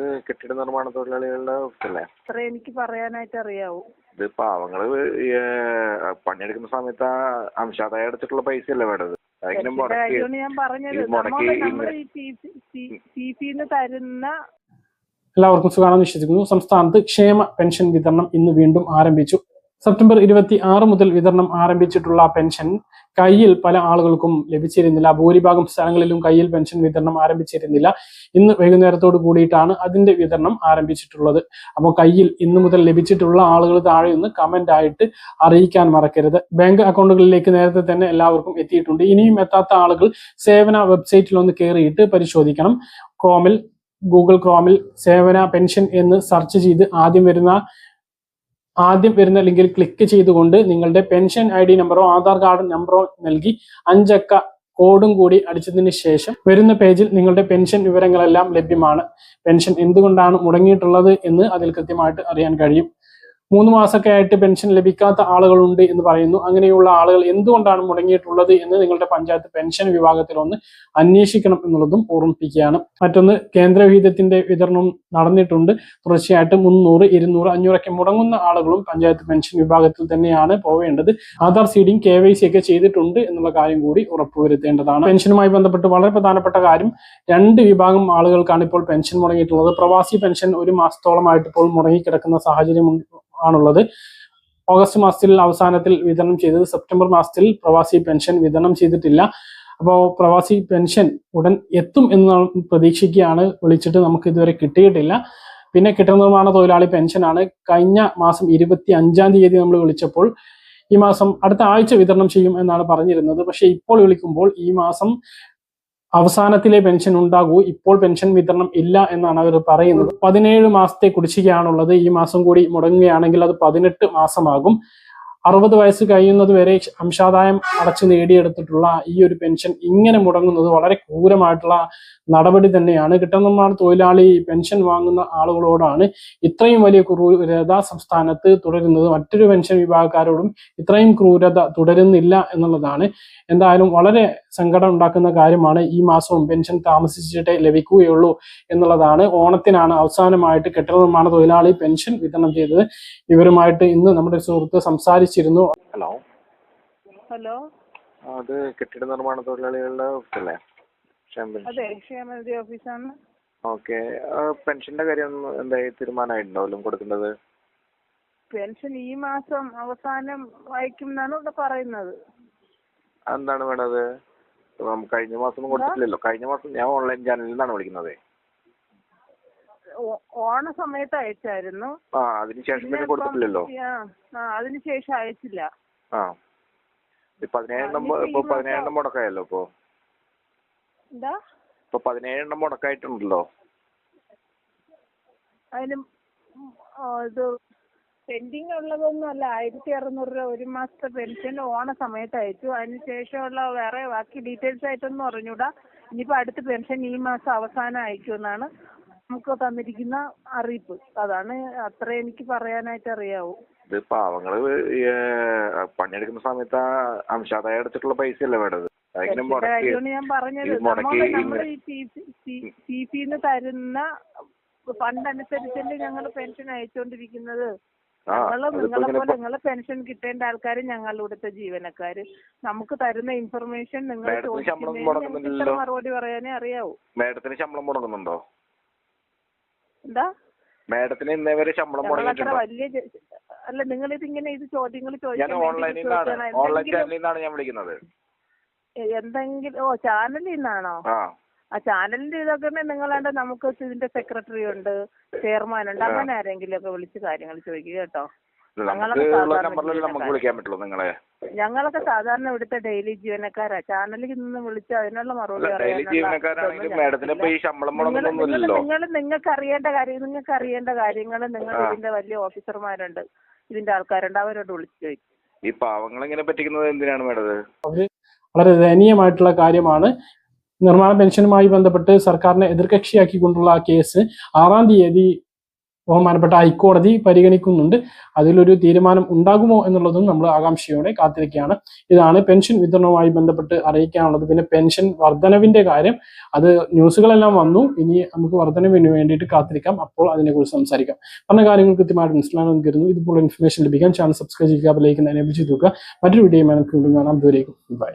ഇത് കെട്ടിട നിർമ്മാണ തൊഴിലാളികളുടെ ഓഫീസല്ലേ അത്ര എനിക്ക് പറയാനായിട്ട് അറിയാവൂ ഇത് പാവങ്ങൾ ഏഹ്, പണിയെടുക്കുന്ന സമയത്ത് ആ അംശാദായം പൈസ പൈസയല്ലേ വേണ്ടത്? അതെങ്ങനെ പെൻഷന്റെ മുടക്കി കാര്യമാണ് ഞാൻ പറഞ്ഞത് മുടക്കി ഇന്ന് ഈ സി പിന്ന് തരുന്ന എല്ലാവർക്കും സുഖാണെന്ന് വിശ്വസിക്കുന്നു. സംസ്ഥാനത്ത് ക്ഷേമ പെൻഷൻ വിതരണം ഇന്ന് വീണ്ടും ആരംഭിച്ചു. സെപ്റ്റംബർ ഇരുപത്തി ആറ് മുതൽ വിതരണം ആരംഭിച്ചിട്ടുള്ള പെൻഷൻ കയ്യിൽ പല ആളുകൾക്കും ലഭിച്ചിരുന്നില്ല. ഭൂരിഭാഗം സ്ഥലങ്ങളിലും കയ്യിൽ പെൻഷൻ വിതരണം ആരംഭിച്ചിരുന്നില്ല. ഇന്ന് വൈകുന്നേരത്തോട് കൂടിയിട്ടാണ് അതിന്റെ വിതരണം ആരംഭിച്ചിട്ടുള്ളത്. അപ്പോൾ കയ്യിൽ ഇന്ന് മുതൽ ലഭിച്ചിട്ടുള്ള ആളുകൾ താഴെ ഒന്ന് കമന്റ് ആയിട്ട് അറിയിക്കാൻ മറക്കരുത്. ബാങ്ക് അക്കൗണ്ടുകളിലേക്ക് നേരത്തെ തന്നെ എല്ലാവർക്കും എത്തിയിട്ടുണ്ട്. ഇനിയും എത്താത്ത ആളുകൾ സേവന വെബ്സൈറ്റിൽ ഒന്ന് കയറിയിട്ട് പരിശോധിക്കണം. ക്രോമിൽ ഗൂഗിൾ ക്രോമിൽ സേവന പെൻഷൻ എന്ന് സെർച്ച് ചെയ്ത് ആദ്യം വരുന്ന ആദ്യം വരുന്ന ലിങ്കിൽ ക്ലിക്ക് ചെയ്തുകൊണ്ട് നിങ്ങളുടെ പെൻഷൻ ഐ ഡി നമ്പറോ ആധാർ കാർഡ് നമ്പറോ നൽകി അഞ്ചക്ക കോഡും കൂടി അടിച്ചതിന് ശേഷം വരുന്ന പേജിൽ നിങ്ങളുടെ പെൻഷൻ വിവരങ്ങളെല്ലാം ലഭ്യമാണ്. പെൻഷൻ എന്തുകൊണ്ടാണ് മുടങ്ങിയിട്ടുള്ളത് എന്ന് അതിൽ കൃത്യമായിട്ട് അറിയാൻ കഴിയും. മൂന്ന് മാസമൊക്കെ ആയിട്ട് പെൻഷൻ ലഭിക്കാത്ത ആളുകളുണ്ട് എന്ന് പറയുന്നു. അങ്ങനെയുള്ള ആളുകൾ എന്തുകൊണ്ടാണ് മുടങ്ങിയിട്ടുള്ളത് എന്ന് നിങ്ങളുടെ പഞ്ചായത്ത് പെൻഷൻ വിഭാഗത്തിൽ ഒന്ന് അന്വേഷിക്കണം എന്നുള്ളതും ഓർമ്മിപ്പിക്കുകയാണ്. മറ്റൊന്ന് കേന്ദ്രവിഹിതത്തിന്റെ വിതരണം നടന്നിട്ടുണ്ട്. തുടർച്ചയായിട്ട് മുന്നൂറ് ഇരുന്നൂറ് അഞ്ഞൂറൊക്കെ മുടങ്ങുന്ന ആളുകളും പഞ്ചായത്ത് പെൻഷൻ വിഭാഗത്തിൽ തന്നെയാണ് പോവേണ്ടത്. Aadhaar seeding K Y C ഒക്കെ ചെയ്തിട്ടുണ്ട് എന്നുള്ള കാര്യം കൂടി ഉറപ്പുവരുത്തേണ്ടതാണ്. പെൻഷനുമായി ബന്ധപ്പെട്ട് വളരെ പ്രധാനപ്പെട്ട കാര്യം രണ്ട് വിഭാഗം ആളുകൾക്കാണ് ഇപ്പോൾ പെൻഷൻ മുടങ്ങിയിട്ടുള്ളത്. പ്രവാസി പെൻഷൻ ഒരു മാസത്തോളമായിട്ട് ഇപ്പോൾ മുടങ്ങിക്കിടക്കുന്ന സാഹചര്യം ആണുള്ളത്. ഓഗസ്റ്റ് മാസത്തിൽ അവസാനത്തിൽ വിതരണം ചെയ്തത് സെപ്റ്റംബർ മാസത്തിൽ പ്രവാസി പെൻഷൻ വിതരണം ചെയ്തിട്ടില്ല. അപ്പോൾ പ്രവാസി പെൻഷൻ ഉടൻ എത്തും എന്ന് പ്രതീക്ഷിക്കുകയാണ്. വിളിച്ചിട്ട് നമുക്ക് ഇതുവരെ കിട്ടിയിട്ടില്ല. പിന്നെ കെട്ടിട തൊഴിലാളി പെൻഷനാണ്. കഴിഞ്ഞ മാസം ഇരുപത്തി അഞ്ചാം തീയതി നമ്മൾ വിളിച്ചപ്പോൾ ഈ മാസം അടുത്ത ആഴ്ച വിതരണം ചെയ്യും എന്നാണ് പറഞ്ഞിരുന്നത്. പക്ഷേ ഇപ്പോൾ വിളിക്കുമ്പോൾ ഈ മാസം അവസാനത്തിലെ പെൻഷൻ ഉണ്ടാകൂ ഇപ്പോൾ പെൻഷൻ വിതരണം ഇല്ല എന്നാണ് അവർ പറയുന്നത്. പതിനേഴ് മാസത്തെ കുടിശ്ശികയാണുള്ളത്. ഈ മാസം കൂടി മുടങ്ങുകയാണെങ്കിൽ അത് പതിനെട്ട് മാസമാകും. അറുപത് വയസ്സ് കഴിയുന്നത് വരെ അംശാദായം അടച്ചു നേടിയെടുത്തിട്ടുള്ള ഈ ഒരു പെൻഷൻ ഇങ്ങനെ മുടങ്ങുന്നത് വളരെ ക്രൂരമായിട്ടുള്ള നടപടി തന്നെയാണ്. കിട്ടുന്ന തൊഴിലാളി പെൻഷൻ വാങ്ങുന്ന ആളുകളോടാണ് ഇത്രയും വലിയ ക്രൂരത സംസ്ഥാനത്ത് തുടരുന്നത്. മറ്റൊരു പെൻഷൻ വിഭാഗക്കാരോടും ഇത്രയും ക്രൂരത തുടരുന്നില്ല എന്നുള്ളതാണ്. എന്തായാലും വളരെ സങ്കടം ഉണ്ടാക്കുന്ന കാര്യമാണ് ഈ മാസവും പെൻഷൻ താമസിച്ചിട്ടേ ലഭിക്കുകയുള്ളൂ എന്നുള്ളതാണ്. ഓണത്തിനാണ് അവസാനമായിട്ട് കെട്ടിട നിർമ്മാണ തൊഴിലാളി പെൻഷൻ വിതരണം ചെയ്തത്. ഇവരുമായിട്ട് ഇന്ന് നമ്മുടെ സുഹൃത്ത് സുഹൃത്ത് സംസാരിച്ചിരുന്നു ഹലോ. ഹലോ. അത് കെട്ടിട നിർമ്മാണ തൊഴിലാളികളുടെ ഓഫീസല്ലേ? ക്ഷേമ പെൻഷൻ അതെ ക്ഷേമനിധി ഓഫീസാണ്. ഓക്കെ. പെൻഷന്റെ കാര്യം എന്തായി തീരുമാനമായിട്ടുണ്ടാവും കൊടുക്കേണ്ടത്? പെൻഷൻ ഈ മാസം അവസാനം വായിക്കും എന്നാണ് ഇവിടെ പറയുന്നത്. എന്താണ് വേണത് കഴിഞ്ഞ മാസം കൊടുത്തില്ലല്ലോ കൊടുത്തിട്ടില്ലല്ലോ. കഴിഞ്ഞ മാസം ഞാൻ ഓൺലൈൻ ചാനലിൽ നിന്നാണ് വിളിക്കുന്നത്. ഓണ സമയത്ത് അയച്ചായിരുന്നു. ആ അതിനുശേഷം പിന്നെ കൊടുത്തിട്ടില്ലല്ലോ? അയച്ചില്ല. ആ. പതിനേഴെണ്ണം ഇപ്പൊ പതിനേഴെണ്ണം മുടക്കായല്ലോ ഇപ്പൊ? എന്താ? ഇപ്പൊ പതിനേഴെണ്ണം മുടക്കായിട്ടുണ്ടല്ലോ? അതിന് ഇത് പെൻഡിങ് ഉള്ളതൊന്നും അല്ല ആയിരത്തി അറുന്നൂറ് രൂപ ഒരു മാസത്തെ പെൻഷൻ ഓണ സമയത്ത് അയച്ചു. അതിന് ശേഷമുള്ള വേറെ ബാക്കി ഡീറ്റെയിൽസ് ആയിട്ടൊന്നും അറിഞ്ഞൂടാ. ഇനിയിപ്പോ അടുത്ത പെൻഷൻ ഈ മാസം അവസാനം അയക്കുമെന്നാണ് നമുക്ക് തന്നിരിക്കുന്ന അറിയിപ്പ്. അതാണ് അത്ര എനിക്ക് പറയാനായിട്ട് അറിയാവൂ ഇത് പാവങ്ങൾ പണിയെടുക്കുന്ന സമയത്ത് അംശാദായം പൈസ പൈസയല്ലേ വേണ്ടത്? കാര്യമാണ് ഞാൻ പറഞ്ഞത് നമ്മൾ പിന്ന് തരുന്ന ഫണ്ട് അനുസരിച്ചല്ലേ ഞങ്ങൾ പെൻഷൻ അയച്ചുകൊണ്ടിരിക്കുന്നത് ഞങ്ങൾ നിങ്ങളെ പോലെ നിങ്ങളെ പെൻഷൻ കിട്ടേണ്ട ആൾക്കാർ ഞങ്ങളുടെ ഇവിടുത്തെ ജീവനക്കാര്. നമുക്ക് തരുന്ന ഇൻഫർമേഷൻ നിങ്ങൾ ചോദിക്കുന്നതിന് മറുപടി പറയാനേ അറിയാവൂ. മേഡത്തിന് ശമ്പളം മുടങ്ങുന്നുണ്ടോ? എന്താ? മാഡത്തിന് ഇന്നേ വരെ ശമ്പളം മുടങ്ങിയിട്ടുണ്ടോ. വലിയ അല്ല നിങ്ങൾ ഇതിങ്ങനെ ഇത് ചോദ്യങ്ങൾ ഞാൻ ഓൺലൈനിൽ നിന്നാണ്. ഓൺലൈൻ ചാനലിൽ നിന്നാണ് ഞാൻ വിളിക്കുന്നത്. എന്തെങ്കിലും ഓ ചാനലിൽ നിന്നാണോ? ആ. ചാനലിന്റെ ഇതൊക്കെ നിങ്ങളാണ്ട് നമുക്ക് ഇതിന്റെ സെക്രട്ടറി ഉണ്ട് ചെയർമാൻ ഉണ്ട് അങ്ങനെ ആരെങ്കിലും ഒക്കെ വിളിച്ച് കാര്യങ്ങൾ ചോദിക്കുക കേട്ടോ. നമ്പറിലല്ലേ നമുക്ക് വിളിക്കാൻ പറ്റുള്ളൂ നിങ്ങളെ? ഞങ്ങളൊക്കെ സാധാരണ ഇവിടുത്തെ ഡെയിലി ജീവനക്കാരാ. ചാനലിൽ നിന്ന് വിളിച്ച് അതിനുള്ള മറുപടി ഡെയിലി പറയാനുള്ള ജീവനക്കാരാണെങ്കിൽ ഇതൊന്നും മേഡത്തിന് ഇപ്പൊ ഈ ശമ്പളം മുടങ്ങുന്നൊന്നുമില്ലല്ലോ നിങ്ങൾ നിങ്ങൾക്ക് അറിയേണ്ട കാര്യം നിങ്ങൾക്ക് അറിയേണ്ട കാര്യങ്ങൾ നിങ്ങൾ ഇതിന്റെ വലിയ ഓഫീസർമാരുണ്ട്. ഇതിന്റെ ആൾക്കാരുണ്ട്. അവരോട് വിളിച്ചു ചോദിക്കും. ഈ പാവങ്ങൾ ഇങ്ങനെ പറ്റിക്കുന്നത് എന്തിനാണ് മേഡത്? വളരെ ദയനീയമായിട്ടുള്ള കാര്യമാണ്. നിർമ്മാണ പെൻഷനുമായി ബന്ധപ്പെട്ട് സർക്കാരിനെ എതിർകക്ഷിയാക്കിക്കൊണ്ടുള്ള ആ കേസ് ആറാം തീയതി ബഹുമാനപ്പെട്ട ഹൈക്കോടതി പരിഗണിക്കുന്നുണ്ട്. അതിലൊരു തീരുമാനം ഉണ്ടാകുമോ എന്നുള്ളതും നമ്മൾ ആകാംക്ഷയോടെ കാത്തിരിക്കുകയാണ്. ഇതാണ് പെൻഷൻ വിതരണവുമായി ബന്ധപ്പെട്ട് അറിയിക്കാനുള്ളത്. പിന്നെ പെൻഷൻ വർധനവിന്റെ കാര്യം. അത് ന്യൂസുകളെല്ലാം വന്നു. ഇനി നമുക്ക് വർധനവിന് വേണ്ടിയിട്ട് കാത്തിരിക്കാം. അപ്പോൾ അതിനെക്കുറിച്ച് സംസാരിക്കാം. പറഞ്ഞ കാര്യങ്ങൾ കൃത്യമായിട്ട് മനസ്സിലാണെന്ന് കരുതുന്നു. ഇതുപോലെ ഇൻഫർമേഷൻ ലഭിക്കാൻ ചാനൽ സബ്സ്ക്രൈബ് ചെയ്യുക ലൈക്ക് എനേബിൾ ചെയ്തു മറ്റൊരു വീഡിയോ കാണാം. ദൂരേക്കും ബൈ